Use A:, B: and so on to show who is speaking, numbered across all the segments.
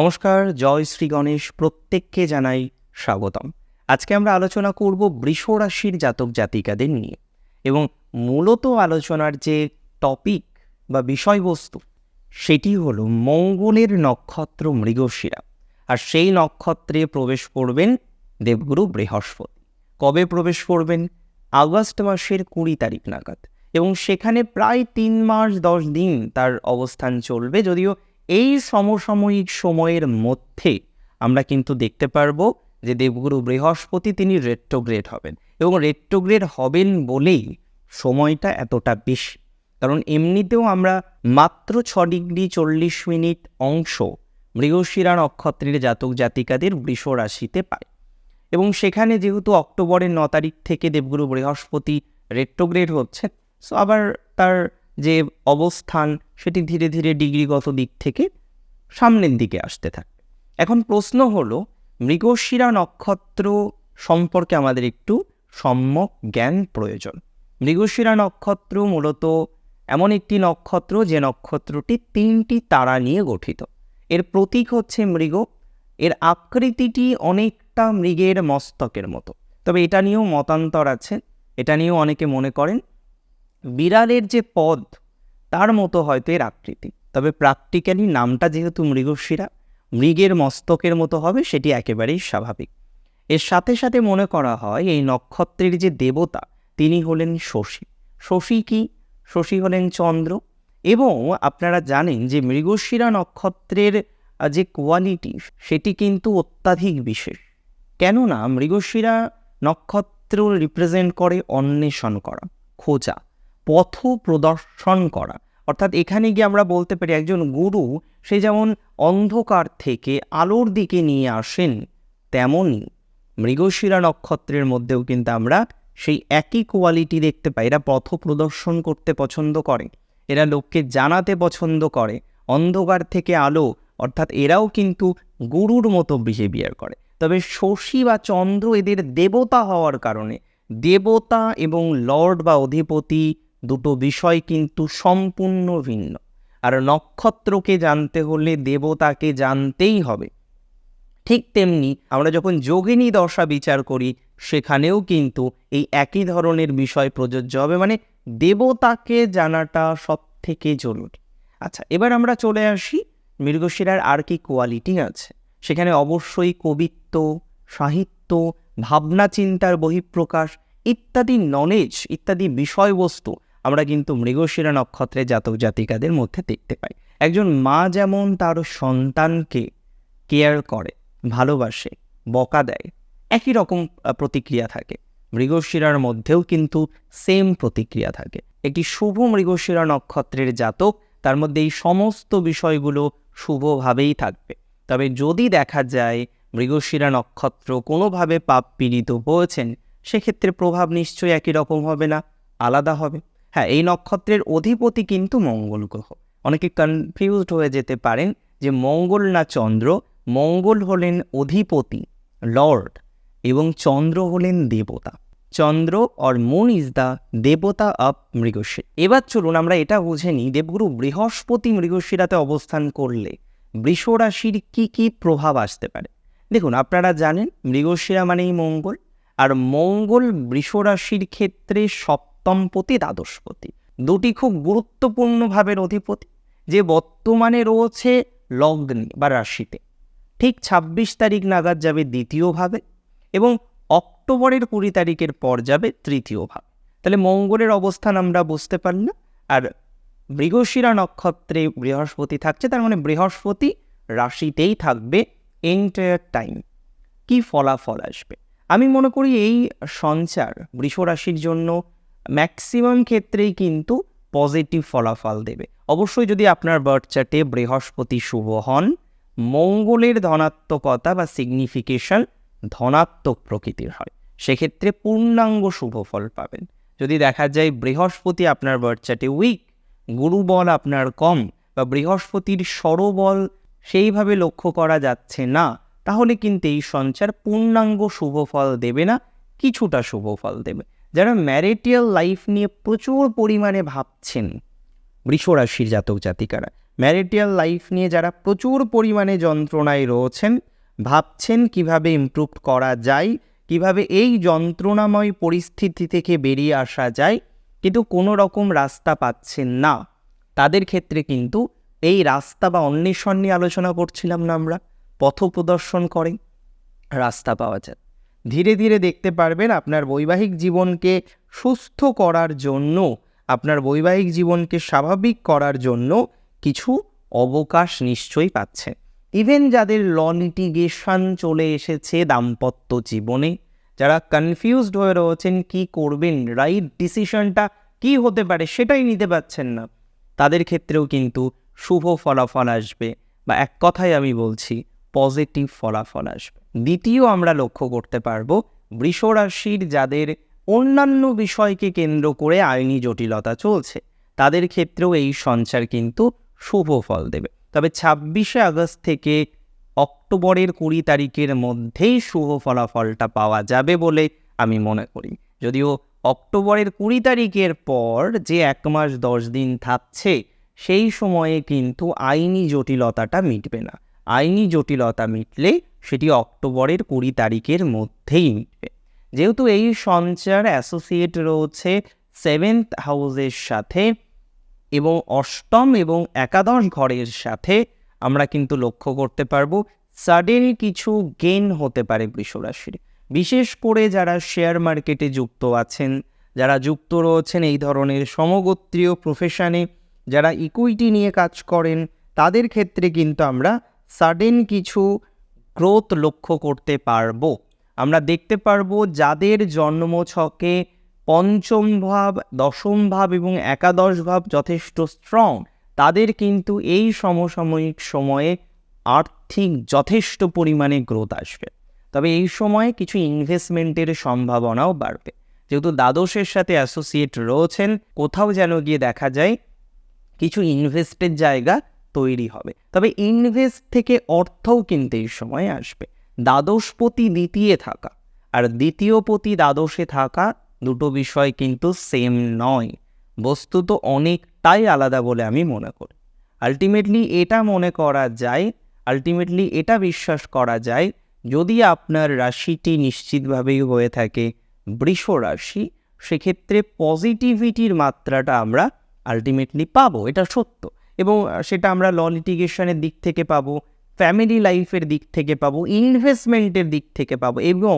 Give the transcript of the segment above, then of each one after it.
A: নমস্কার, জয় শ্রী গণেশ, প্রত্যেককে জানাই স্বাগতম। আজকে আমরা আলোচনা করব বৃষ রাশির জাতক জাতিকাদের নিয়ে এবং মূলত আলোচনার যে টপিক বা বিষয়বস্তু সেটি হল মঙ্গলের নক্ষত্র মৃগশিরা। আর সেই নক্ষত্রে প্রবেশ করবেন দেবগুরু বৃহস্পতি। কবে প্রবেশ করবেন? আগস্ট মাসের কুড়ি তারিখ নাগাদ এবং সেখানে প্রায় তিন মাস দশ দিন তার অবস্থান চলবে, যদিও এই সমসাময়িক সময়ের মধ্যে আমরা কিন্তু দেখতে পারব যে দেবগুরু বৃহস্পতি তিনি রেট্রোগ্রেড হবেন এবং রেট্রোগ্রেড হবেন বলেই সময়টা এতটা বেশি। কারণ এমনিতেও আমরা মাত্র ছ ডিগ্রি চল্লিশ মিনিট অংশ মৃগশিরা নক্ষত্রের জাতক জাতিকাদের বৃষ রাশিতে পাই এবং সেখানে যেহেতু অক্টোবরের ন তারিখ থেকে দেবগুরু বৃহস্পতি রেট্রোগ্রেড হচ্ছে সো আবার তার যে অবস্থান সেটি ধীরে ধীরে ডিগ্রিগত দিক থেকে সামনের দিকে আসতে থাকে। এখন প্রশ্ন হলো, মৃগশিরা নক্ষত্র সম্পর্কে আমাদের একটু সম্যক জ্ঞান প্রয়োজন। মৃগশিরা নক্ষত্র মূলত এমন একটি নক্ষত্র, যে নক্ষত্রটি তিনটি তারা নিয়ে গঠিত। এর প্রতীক হচ্ছে মৃগ। এর আকৃতিটি অনেকটা মৃগের মস্তকের মতো। তবে এটা নিয়েও মতান্তর আছে। এটা নিয়েও অনেকে মনে করেন বিড়ালের যে পদ, তার মতো হয়তো এর আকৃতি। তবে প্র্যাকটিক্যালি নামটা যেহেতু মৃগশিরা, মৃগের মস্তকের মতো হবে, সেটি একেবারেই স্বাভাবিক। এর সাথে সাথে মনে করা হয়, এই নক্ষত্রের যে দেবতা, তিনি হলেন শশী। শশী কি? শশী হলেন চন্দ্র। এবং আপনারা জানেন যে মৃগশিরা নক্ষত্রের যে কোয়ালিটি সেটি কিন্তু অত্যাধিক বিশেষ। কেননা মৃগশিরা নক্ষত্র রিপ্রেজেন্ট করে অন্বেষণ করা, খোঁজা। পথ প্রদর্শন করা। অর্থাৎ এখানে গিয়ে আমরা বলতে পারি একজন গুরু, সে যেমন অন্ধকার থেকে আলোর দিকে নিয়ে আসেন তেমনই মৃগশিরা নক্ষত্রের মধ্যেও কিন্তু আমরা সেই একই কোয়ালিটি দেখতে পাই। এরা পথ প্রদর্শন করতে পছন্দ করে, এরা লোককে জানাতে পছন্দ করে, অন্ধকার থেকে আলো, অর্থাৎ এরাও কিন্তু গুরুর মতো বিহেভিয়ার করে। তবে শশী বা চন্দ্র এদের দেবতা হওয়ার কারণে, দেবতা এবং লর্ড বা অধিপতি দুটো বিষয় কিন্তু সম্পূর্ণ ভিন্ন। আর নক্ষত্রকে জানতে হলে দেবতাকে জানতেই হবে। ঠিক তেমনি আমরা যখন যোগিনী দশা বিচার করি, সেখানেও কিন্তু এই একই ধরনের বিষয় প্রযোজ্য হবে মানে দেবতাকে জানাটা সব থেকে জরুরি। আচ্ছা এবার আমরা চলে আসি, মৃগশিরার আর কি কোয়ালিটি আছে? সেখানে অবশ্যই কবিত্ব, সাহিত্য ভাবনা চিন্তার বহিঃপ্রকাশ, ইত্যাদি নলেজ ইত্যাদি বিষয়বস্তু আমরা কিন্তু মৃগশিরা নক্ষত্রের জাতক জাতিকাদের মধ্যে দেখতে পাই। একজন মা যেমন তার সন্তানকে কেয়ার করে, ভালোবাসে, বকা দেয়, একই রকম প্রতিক্রিয়া থাকে। মৃগশিরার মধ্যেও কিন্তু সেম প্রতিক্রিয়া থাকে। একটি শুভ মৃগশিরা নক্ষত্রের জাতক, তার মধ্যে এই সমস্ত বিষয়গুলো শুভভাবেই থাকবে। তবে যদি দেখা যায় মৃগশিরা নক্ষত্র কোনোভাবে পাপ পীড়িত হয়েছেন, সেক্ষেত্রে প্রভাব নিশ্চয়ই একই রকম হবে না, আলাদা হবে। হ্যাঁ এই নক্ষত্রের অধিপতি কিন্তু মঙ্গল গ্রহ। অনেকে কনফিউজড হয়ে যেতে পারেন যে মঙ্গল না চন্দ্র, মঙ্গল হলেন অধিপতি লর্ড এবং চন্দ্র হলেন দেবতা। Chandra or moon is the দেবতা অফ মৃগশির। এবার চলুন আমরা এটা বুঝে নিই দেবগুরু বৃহস্পতি মৃগশিরাতে অবস্থান করলে বৃষ রাশির কী কী প্রভাব আসতে পারে। দেখুন, আপনারা জানেন মৃগশিরা মানেই মঙ্গল, আর মঙ্গল বৃষ রাশির ক্ষেত্রে সপ্তমপতি দ্বাদশপতি। দুটি খুব গুরুত্বপূর্ণ ভাবের অধিপতি, যে বর্তমানে রয়েছে লগ্নে বা রাশিতে। ঠিক ছাব্বিশ তারিখ নাগাদ যাবে দ্বিতীয় ভাবে এবং অক্টোবরের কুড়ি তারিখের পর যাবে তৃতীয় ভাবে তাহলে মঙ্গলের অবস্থান আমরা বুঝতে পারলাম আর মৃগশিরা নক্ষত্রে বৃহস্পতি থাকছে, তার মানে বৃহস্পতি রাশিতেই থাকবে এন্টায়ার টাইম কি ফলাফল আসবে? আমি মনে করি এই সঞ্চার বৃষ রাশির জন্য ম্যাক্সিমাম ক্ষেত্রেই কিন্তু পজিটিভ ফলাফল দেবে। অবশ্যই যদি আপনার বার্থ চার্টে বৃহস্পতি শুভ হন, মঙ্গলের ধনাত্মকতা বা সিগনিফিকেশন ধনাত্মক প্রকৃতির হয়। সেক্ষেত্রে পূর্ণাঙ্গ শুভ ফল পাবেন। যদি দেখা যায় বৃহস্পতি আপনার বার্থ চার্টে উইক গুরুবল আপনার কম বা বৃহস্পতির স্বরবল সেইভাবে লক্ষ্য করা যাচ্ছে না, তাহলে কিন্তু এই সঞ্চার পূর্ণাঙ্গ শুভ ফল দেবে না, কিছুটা শুভ ফল দেবে। যারা ম্যারিটিয়াল লাইফ নিয়ে প্রচুর পরিমাণে ভাবছেন বৃষরাশির জাতক জাতিকারা, ম্যারিটিয়াল লাইফ নিয়ে যারা প্রচুর পরিমাণে যন্ত্রণায় রয়েছেন, ভাবছেন কীভাবে ইমপ্রুভ করা যায়, কীভাবে এই যন্ত্রণাময় পরিস্থিতি থেকে বেরিয়ে আসা যায়, কিন্তু কোনো রকম রাস্তা পাচ্ছেন না। তাদের ক্ষেত্রে কিন্তু এই রাস্তা বা অন্বেষণ নিয়ে আলোচনা করছিলাম না আমরা, পথ প্রদর্শন করে, রাস্তা পাওয়া যায়। ধীরে ধীরে দেখতে পারবেন আপনার বৈবাহিক জীবনকে সুস্থ করার জন্য, আপনার বৈবাহিক জীবনকে স্বাভাবিক করার জন্য কিছু অবকাশ নিশ্চয়ই পাচ্ছে। ইভেন যাদের ল চলে এসেছে দাম্পত্য জীবনে, যারা কনফিউজড হয়ে রয়েছেন, কি করবেন রাইট ডিসিশনটা কি হতে পারে সেটাই নিতে পারছেন না। তাদের ক্ষেত্রেও কিন্তু শুভ ফলাফল আসবে। বা এক কথায় আমি বলছি পজিটিভ ফলাফল আসবে। দ্বিতীয় আমরা লক্ষ্য করতে পারব বৃষ রাশির যাদের অন্যান্য বিষয়কে কেন্দ্র করে আইনি জটিলতা চলছে। তাদের ক্ষেত্রেও এই সঞ্চার কিন্তু শুভ ফল দেবে। তবে ছাব্বিশে আগস্ট থেকে অক্টোবরের কুড়ি তারিখের মধ্যেই শুভ ফলাফলটা পাওয়া যাবে বলে আমি মনে করি। যদিও অক্টোবরের কুড়ি তারিখের পর যে এক মাস দশ দিন থাকছে, সেই সময়ে কিন্তু আইনি জটিলতাটা মিটবে না। আইনি জটিলতা মিটলে সেটি অক্টোবরের কুড়ি তারিখের মধ্যেই মিটবে। যেহেতু এই সঞ্চার অ্যাসোসিয়েট রয়েছে সেভেন্থ হাউসের সাথে এবং অষ্টম এবং একাদশ ঘরের সাথে, আমরা কিন্তু লক্ষ্য করতে পারব সাডেন কিছু গেন হতে পারে বৃষরাশির। বিশেষ করে যারা শেয়ার মার্কেটে যুক্ত আছেন, যারা যুক্ত রয়েছেন এই ধরনের সমগোত্রীয় প্রফেশনে যারা ইকুইটি নিয়ে কাজ করেন, তাদের ক্ষেত্রে কিন্তু আমরা সাডেন কিছু গ্রোথ লক্ষ্য করতে পারব। আমরা দেখতে পারব যাদের জন্মছকে পঞ্চম ভাব, দশম ভাব এবং একাদশ ভাব যথেষ্ট স্ট্রং তাদের কিন্তু এই সমসাময়িক সময়ে আর্থিক যথেষ্ট পরিমাণে গ্রোথ আসবে। তবে এই সময়ে কিছু ইনভেস্টমেন্টের সম্ভাবনাও বাড়বে। যেহেতু দ্বাদশের সাথে অ্যাসোসিয়েট রয়েছেন, কোথাও যেন গিয়ে দেখা যায়, কিছু ইনভেস্টের জায়গা তৈরি হবে। তবে ইনভেস্ট থেকে অর্থও কিন্তু এই সময় আসবে। দ্বাদশপতি দ্বিতীয় থাকা আর দ্বিতীয় পতি দ্বাদশে থাকা দুটো বিষয় কিন্তু সেম নয়। বস্তুত অনেকটাই আলাদা বলে আমি মনে করি। আলটিমেটলি এটা মনে করা যায় আলটিমেটলি এটা বিশ্বাস করা যায়, যদি আপনার রাশিটি নিশ্চিতভাবেই হয়ে থাকে বৃষ রাশি, সেক্ষেত্রে পজিটিভিটির মাত্রাটা আমরা আলটিমেটলি পাবো। এটা সত্য। এবং সেটা আমরা ল লিটিগেশনের দিক থেকে পাবো ফ্যামিলি লাইফের দিক থেকে পাবো ইনভেস্টমেন্টের দিক থেকে পাবো এবং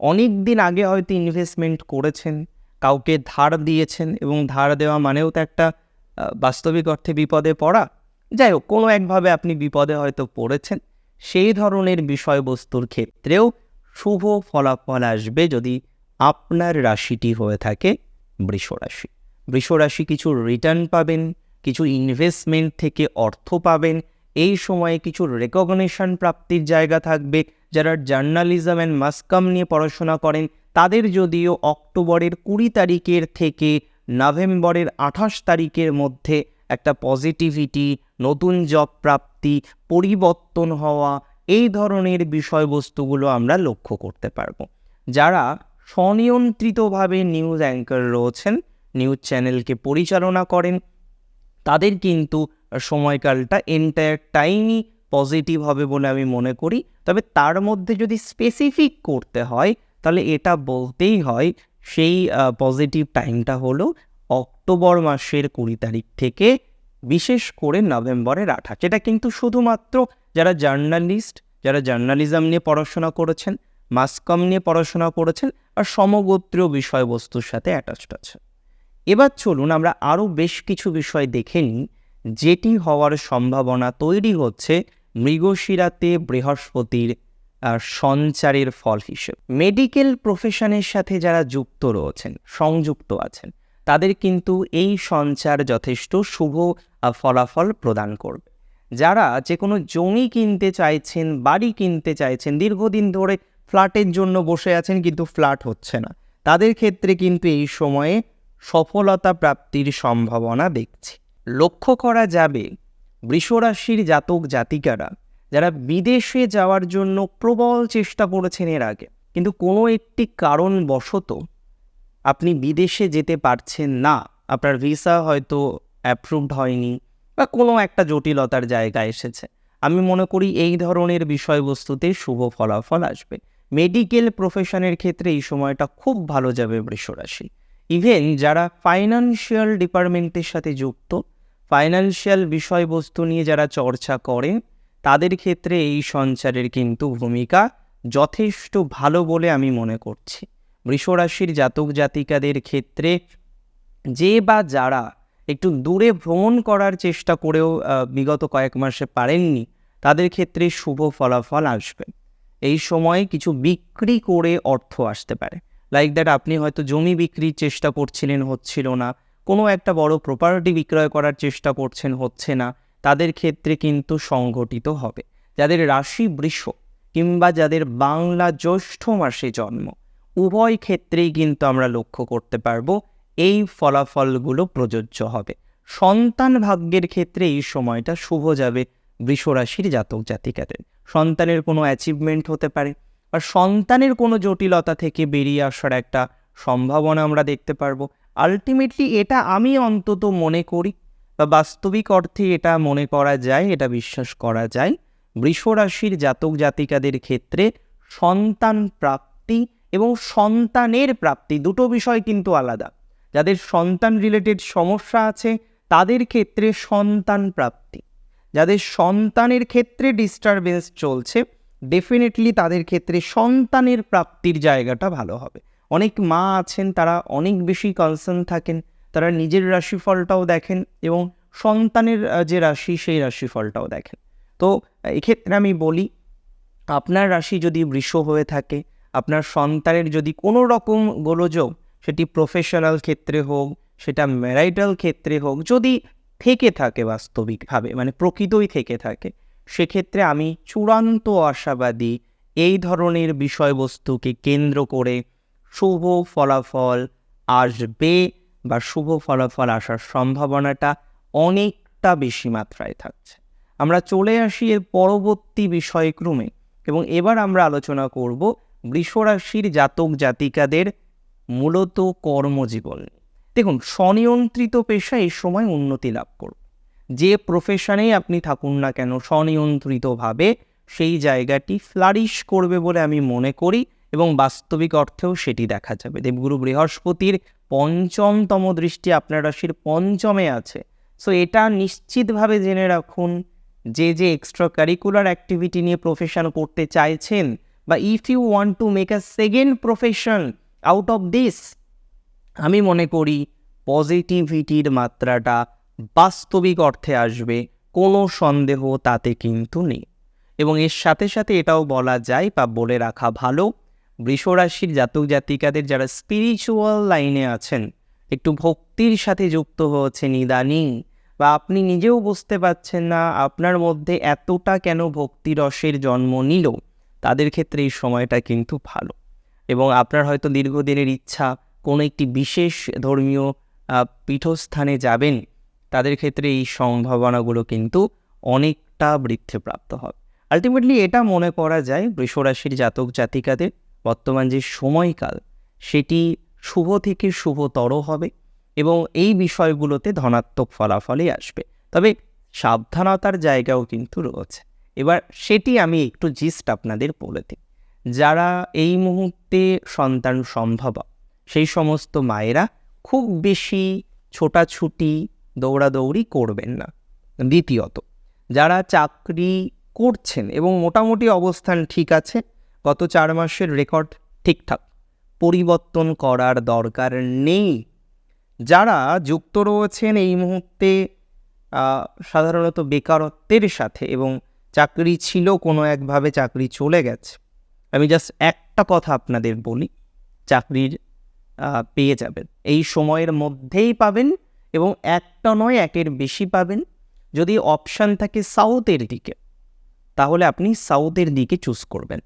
A: অনেক দিন আগে হয়তো ইনভেস্টমেন্ট করেছেন, কাউকে ধার দিয়েছেন এবং ধার দেওয়া মানেও তো একটা বাস্তবিক অর্থে বিপদে পড়া। যাই হোক, কোনো একভাবে আপনি বিপদে হয়তো পড়েছেন, সেই ধরনের বিষয়বস্তুর ক্ষেত্রেও শুভ ফলাফল আসবে যদি আপনার রাশিটি হয়ে থাকে বৃষ রাশি বৃষ রাশি কিছু রিটার্ন পাবেন কিছু ইনভেস্টমেন্ট থেকে অর্থ পাবেন। এই সময়ে কিছু রেকগনেশন প্রাপ্তির জায়গা থাকবে। যারা জার্নালিজম অ্যান্ড মাসকাম নিয়ে পড়াশোনা করেন, তাদের যদিও অক্টোবরের কুড়ি তারিখের থেকে নভেম্বরের আঠাশ তারিখের মধ্যে একটা পজিটিভিটি নতুন জব প্রাপ্তি, পরিবর্তন হওয়া, এই ধরনের বিষয়বস্তুগুলো আমরা লক্ষ্য করতে পারব। যারা স্বনিয়ন্ত্রিতভাবে নিউজ অ্যাঙ্কার রয়েছেন নিউজ চ্যানেলকে পরিচালনা করেন তাদের কিন্তু সময়কালটা এন্টায়ার টাইমই পজিটিভ হবে বলে আমি মনে করি। তবে তার মধ্যে যদি স্পেসিফিক করতে হয়, তাহলে এটা বলতেই হয়, সেই পজিটিভ টাইমটা হলো অক্টোবর মাসের কুড়ি তারিখ থেকে বিশেষ করে নভেম্বরের আঠাশ। এটা কিন্তু শুধুমাত্র যারা জার্নালিস্ট যারা জার্নালিজম নিয়ে পড়াশোনা করেছেন মাসকম নিয়ে পড়াশোনা করেছেন, আর সমগোত্রীয় বিষয়বস্তুর সাথে অ্যাটাচড আছে। এবার চলুন আমরা আরও বেশ কিছু বিষয় দেখে নিই, যেটি হওয়ার সম্ভাবনা তৈরি হচ্ছে মৃগশিরাতে বৃহস্পতির সঞ্চারের ফল হিসেবে। মেডিকেল প্রফেশনের সাথে যারা যুক্ত রয়েছেন, সংযুক্ত আছেন, তাদের কিন্তু এই সঞ্চার যথেষ্ট শুভ ফলাফল প্রদান করবে। যারা যে কোনো জমি কিনতে চাইছেন, বাড়ি কিনতে চাইছেন, দীর্ঘদিন ধরে ফ্ল্যাটের জন্য বসে আছেন কিন্তু ফ্ল্যাট হচ্ছে না, তাদের ক্ষেত্রে কিন্তু এই সময়ে সফলতা প্রাপ্তির সম্ভাবনা দেখছি। লক্ষ্য করা যাবে, বৃষরাশির জাতক জাতিকারা যারা বিদেশে যাওয়ার জন্য প্রবল চেষ্টা করেছেন এর আগে, কিন্তু কোনো একটি কারণবশত আপনি বিদেশে যেতে পারছেন না। আপনার ভিসা হয়তো অ্যাপ্রুভড হয়নি বা কোনো একটা জটিলতার জায়গা এসেছে। আমি মনে করি এই ধরনের বিষয়বস্তুতে শুভ ফলাফল আসবে। মেডিকেল প্রফেশনের ক্ষেত্রে এই সময়টা খুব ভালো যাবে বৃষরাশি। ইভেন যারা ফাইন্যান্সিয়াল ডিপার্টমেন্টের সাথে যুক্ত ফাইন্যান্সিয়াল বিষয়বস্তু নিয়ে যারা চর্চা করেন তাদের ক্ষেত্রে এই সঞ্চারের কিন্তু ভূমিকা যথেষ্ট ভালো বলে আমি মনে করছি। বৃষরাশির জাতক জাতিকাদের ক্ষেত্রে যে বা যারা একটু দূরে ভ্রমণ করার চেষ্টা করেও বিগত কয়েক মাসে পারেননি, তাদের ক্ষেত্রে শুভ ফলাফল আসবে। এই সময়ে কিছু বিক্রি করে অর্থ আসতে পারে। লাইক দ্যাট আপনি হয়তো জমি বিক্রির চেষ্টা করছিলেন, হচ্ছিল না। কোনো একটা বড় প্রপার্টি বিক্রয় করার চেষ্টা করছেন, হচ্ছে না। তাদের ক্ষেত্রে কিন্তু সংঘটিত হবে। যাদের রাশি বৃষ কিংবা যাদের বাংলা জ্যৈষ্ঠ মাসে জন্ম, উভয় ক্ষেত্রেই কিন্তু আমরা লক্ষ্য করতে পারব, এই ফলাফলগুলো প্রযোজ্য হবে। সন্তান ভাগ্যের ক্ষেত্রে এই সময়টা শুভ যাবে বৃষরাশির জাতক জাতিকাদের। সন্তানের কোনো অ্যাচিভমেন্ট হতে পারে। বা সন্তানের কোনো জটিলতা থেকে বেরিয়ে আসার একটা সম্ভাবনা আমরা দেখতে পারব। আলটিমেটলি এটা আমি অন্তত মনে করি বা বাস্তবিক অর্থে এটা মনে করা যায়, এটা বিশ্বাস করা যায় বৃষরাশির জাতক জাতিকাদের ক্ষেত্রে সন্তান প্রাপ্তি এবং সন্তানের প্রাপ্তি দুটো বিষয় কিন্তু আলাদা। যাদের সন্তান রিলেটেড সমস্যা আছে, তাদের ক্ষেত্রে সন্তান প্রাপ্তি। যাদের সন্তানের ক্ষেত্রে ডিস্টারবেন্স চলছে ডেফিনেটলি তাদের ক্ষেত্রে সন্তানের প্রাপ্তির জায়গাটা ভালো হবে। অনেক মা আছেন, তারা অনেক বেশি কনসার্ন থাকেন, তারা নিজের রাশিফলটাও দেখেন এবং সন্তানের যে রাশি, সেই রাশিফলটাও দেখেন। তো, এক্ষেত্রে আমি বলি, আপনার রাশি যদি বৃষ হয়ে থাকে, আপনার সন্তানের যদি কোনো রকম গোলযোগ, সেটি প্রফেশনাল ক্ষেত্রে হোক, সেটা ম্যারাইটাল ক্ষেত্রে হোক, যদি থেকে থাকে বাস্তবিকভাবে মানে প্রকৃতই থেকে থাকে সেক্ষেত্রে আমি চূড়ান্ত আশাবাদী এই ধরনের বিষয়বস্তুকে কেন্দ্র করে শুভ ফলাফল আসবে বা শুভ ফলাফল আসার সম্ভাবনাটা অনেকটা বেশি মাত্রায় থাকছে। আমরা চলে আসি এর পরবর্তী বিষয়ক্রমে এবং এবার আমরা আলোচনা করব বৃষরাশির জাতক জাতিকাদের মূলত কর্মজীবন দেখুন, স্বনিয়ন্ত্রিত পেশা এই সময় উন্নতি লাভ করবে। যে প্রফেশনেই আপনি থাকুন না কেন, স্বনিয়ন্ত্রিতভাবে সেই জায়গাটি ফ্লারিশ করবে বলে আমি মনে করি এবং বাস্তবিক অর্থেও সেটি দেখা যাবে। দেবগুরু বৃহস্পতির পঞ্চমতম দৃষ্টি আপনার রাশির পঞ্চমে আছে। সো এটা নিশ্চিতভাবে জেনে রাখুন যে যে এক্সট্রা কারিকুলার অ্যাক্টিভিটি নিয়ে প্রফেশন করতে চাইছেন বা if you want to make a second profession out of this আমি মনে করি পজিটিভিটির মাত্রাটা বাস্তবিক অর্থে আসবে, কোনো সন্দেহ তাতে কিন্তু নেই। এবং এর সাথে সাথে এটাও বলা যায় বা বলে রাখা ভালো, বৃষরাশির জাতক জাতিকাদের যারা স্পিরিচুয়াল লাইনে আছেন, একটু ভক্তির সাথে যুক্ত হয়েছে ইদানিং, বা আপনি নিজেও বুঝতে পারছেন না আপনার মধ্যে এতটা কেন ভক্তিরসের জন্ম নিল, তাদের ক্ষেত্রে এই সময়টা কিন্তু ভালো। এবং আপনার হয়তো দীর্ঘদিনের ইচ্ছা, কোনো একটি বিশেষ ধর্মীয় পীঠস্থানে যাবেন তাদের ক্ষেত্রে এই সম্ভাবনাগুলো কিন্তু অনেকটা বৃদ্ধিপ্রাপ্ত হবে। আলটিমেটলি এটা মনে করা যায় বৃষরাশির জাতক জাতিকাদের বর্তমান যে সময়কাল, সেটি শুভ থেকে শুভতর হবে এবং এই বিষয়গুলোতে ধনাত্মক ফলাফলই আসবে। তবে সাবধানতার জায়গাও কিন্তু রয়েছে। এবার সেটি আমি একটু জিস্ট আপনাদের বলে দিই। যারা এই মুহূর্তে সন্তান সম্ভব, সেই সমস্ত মায়েরা খুব বেশি ছোটাছুটি দৌড়াদৌড়ি করবেন না। দ্বিতীয়ত, যারা চাকরি করছেন এবং মোটামুটি অবস্থান ঠিক আছে, গত চার মাসের রেকর্ড ঠিকঠাক, পরিবর্তন করার দরকার নেই। যারা যুক্ত রয়েছেন এই মুহূর্তে সাধারণত বেকারত্বের সাথে এবং চাকরি ছিল, কোনো একভাবে চাকরি চলে গেছে। আমি জাস্ট একটা কথা আপনাদের বলি, চাকরির পেয়ে যাবেন। এই সময়ের মধ্যেই পাবেন এবং একটা নয়, একের বেশি পাবেন। যদি অপশান থাকে সাউথের দিকে, তাহলে আপনি সাউথের দিকে চুজ করবেন।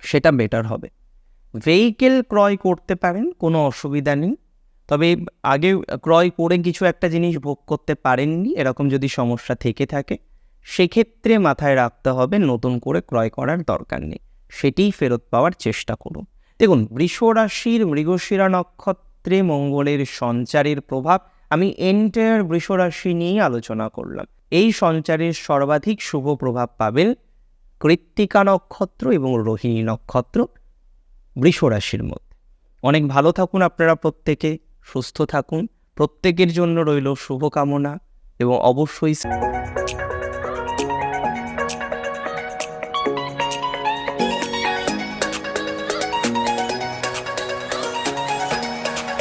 A: সেটা বেটার হবে। ভেহিকেল ক্রয় করতে পারেন, কোনো অসুবিধা নেই। তবে আগে ক্রয় করে কিছু একটা জিনিস ভোগ করতে পারেননি, এরকম যদি সমস্যা থেকে থাকে, সেক্ষেত্রে মাথায় রাখতে হবে নতুন করে ক্রয় করার দরকার নেই। সেটিই ফেরত পাওয়ার চেষ্টা করুন। দেখুন বৃষ রাশির মৃগশিরা নক্ষত্রে মঙ্গলের সঞ্চারের প্রভাব আমি এন্টায়ার বৃষরাশি নিয়েই আলোচনা করলাম। এই সঞ্চারের সর্বাধিক শুভ প্রভাব পাবেন কৃত্তিকা নক্ষত্র এবং রোহিণী নক্ষত্র বৃষরাশির মধ্যে। অনেক ভালো থাকুন আপনারা প্রত্যেকে, সুস্থ থাকুন, প্রত্যেকের জন্য রইল শুভকামনা এবং অবশ্যই